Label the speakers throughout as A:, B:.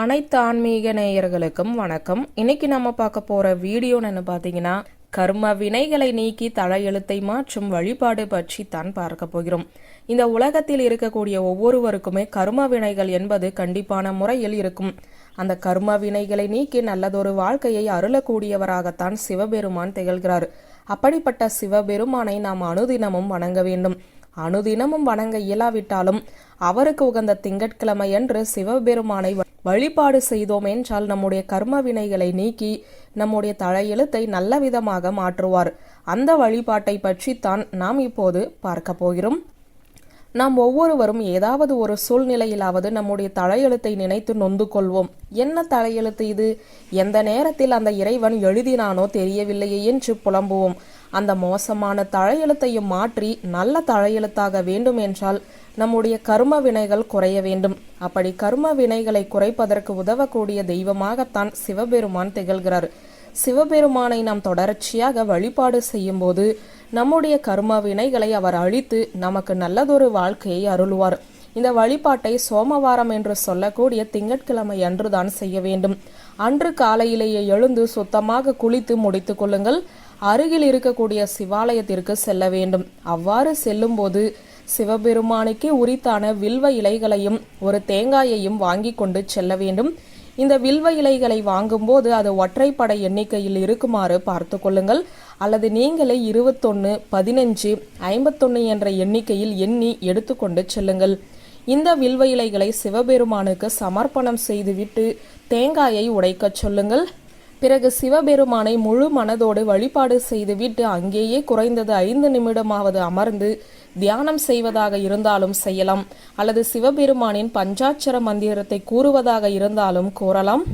A: அனைத்து ஆன்மீக நேயர்களுக்கும் வணக்கம். இன்னைக்கு நம்ம பார்க்க போற வீடியோன்னு பார்த்தீங்கன்னா கர்ம வினைகளை நீக்கி தலையெழுத்தை மாற்றும் வழிபாடு பற்றி தான் பார்க்க போகிறோம். இந்த உலகத்தில் இருக்கக்கூடிய ஒவ்வொருவருக்குமே கர்ம வினைகள் என்பது கண்டிப்பான முறையில் இருக்கும். அந்த கர்ம வினைகளை நீக்கி நல்லதொரு வாழ்க்கையை அருளக்கூடியவராகத்தான் சிவபெருமான் திகழ்கிறார். அப்படிப்பட்ட சிவபெருமானை நாம் அனுதினமும் வணங்க வேண்டும். அனுதினமும் வணங்க இயலாவிட்டாலும் அவருக்கு உகந்த திங்கட்கிழமையன்று சிவபெருமானை வழிபாடு செய்தோம் என்றால் நம்முடைய கர்ம வினைகளை நீக்கி நம்முடைய தலையெழுத்தை நல்ல விதமாக மாற்றுவார். அந்த வழிபாட்டை பற்றித்தான் நாம் இப்போது பார்க்க போகிறோம். நாம் ஒவ்வொருவரும் ஏதாவது ஒரு சூழ்நிலையிலாவது நம்முடைய தலையெழுத்தை நினைத்து நொந்து கொள்வோம். என்ன தலையெழுத்து இது? எந்த நேரத்தில் அந்த இறைவன் எழுதினானோ தெரியவில்லையே என்று புலம்புவோம். அந்த மோசமான தலையெழுத்தையும் மாற்றி நல்ல தலையெழுத்தாக வேண்டும் என்றால் நம்முடைய கர்ம வினைகள் குறைய வேண்டும். அப்படி கர்ம வினைகளை குறைப்பதற்கு உதவக்கூடிய தெய்வமாகத்தான் சிவபெருமான் திகழ்கிறார். சிவபெருமானை நாம் தொடர்ச்சியாக வழிபாடு செய்யும்போது நம்முடைய கர்ம வினைகளை அவர் அழித்து நமக்கு நல்லதொரு வாழ்க்கையை அருளுவார். இந்த வழிபாட்டை சோமவாரம் என்று சொல்லக்கூடிய திங்கட்கிழமை அன்றுதான் செய்ய வேண்டும். அன்று காலையிலேயே எழுந்து சுத்தமாக குளித்து முடித்து கொள்ளுங்கள். அருகில் இருக்கக்கூடிய சிவாலயத்திற்கு செல்ல வேண்டும். அவ்வாறு செல்லும்போது சிவபெருமானுக்கே உரித்தான வில்வ இலைகளையும் ஒரு தேங்காயையும் வாங்கி கொண்டு செல்ல வேண்டும். இந்த வில்வ இலைகளை வாங்கும்போது அது ஒற்றைப்படை எண்ணிக்கையில் இருக்குமாறு பார்த்து கொள்ளுங்கள். அல்லது நீங்களே இருபத்தொன்று பதினஞ்சு ஐம்பத்தொன்று என்ற எண்ணிக்கையில் எண்ணி எடுத்துக்கொண்டு செல்லுங்கள். இந்த வில்வ இலைகளை சிவபெருமானுக்கு சமர்ப்பணம் செய்துவிட்டு தேங்காயை உடைக்கச் சொல்லுங்கள். பிறகு சிவபெருமானை முழு மனதோடு வழிபாடு செய்துவிட்டு அங்கேயே குறைந்தது ஐந்து நிமிடமாவது அமர்ந்து தியானம் செய்வதாக இருந்தாலும் செய்யலாம். அல்லது சிவபெருமானின் பஞ்சாட்சர மந்திரத்தை கூறுவதாக இருந்தாலும் கூறலாம்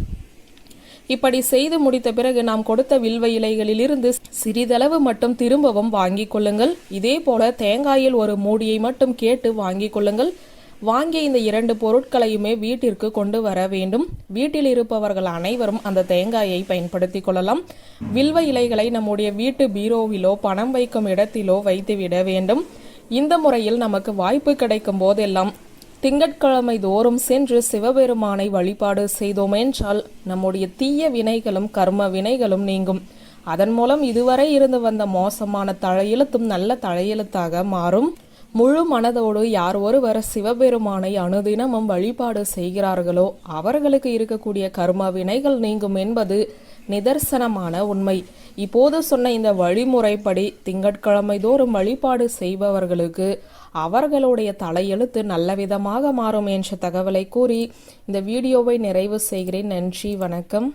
A: இப்படி செய்து முடித்த பிறகு நாம் கொடுத்த வில்வ இலைகளிலிருந்து சிறிதளவு மட்டும் திரும்பவும் வாங்கிக் கொள்ளுங்கள். இதே போல தேங்காயில் ஒரு மூடியை மட்டும் கேட்டு வாங்கிக் கொள்ளுங்கள். வாங்கிய இந்த இரண்டு பொருட்களையுமே வீட்டிற்கு கொண்டு வர வேண்டும். வீட்டில் இருப்பவர்கள் அனைவரும் அந்த தேங்காயை பயன்படுத்திக் கொள்ளலாம். வில்வ இலைகளை நம்முடைய வீட்டு பீரோவிலோ பணம் வைக்கும் இடத்திலோ வைத்துவிட வேண்டும். இந்த முறையில் நமக்கு வாய்ப்பு கிடைக்கும் போதெல்லாம் திங்கட்கிழமை தோறும் சென்று சிவபெருமானை வழிபாடு செய்தோம் என்றால் நம்முடைய தீய வினைகளும் கர்ம வினைகளும் நீங்கும். அதன் மூலம் இதுவரை இருந்து வந்த மோசமான தலையெழுத்தும் நல்ல தலையெழுத்தாக மாறும். முழு மனதோடு யார் ஒருவர் சிவபெருமானை அனுதினமும் வழிபாடு செய்கிறார்களோ அவர்களுக்கு இருக்கக்கூடிய கர்ம வினைகள் நீங்கும் என்பது நிதர்சனமான உண்மை. இப்போது சொன்ன இந்த வழிமுறைப்படி திங்கட்கிழமை தோறும் வழிபாடு செய்பவர்களுக்கு அவர்களுடைய தலையெழுத்து நல்ல விதமாக மாறும் என்ற தகவலை கூறி இந்த வீடியோவை நிறைவு செய்கிறேன். நன்றி வணக்கம்.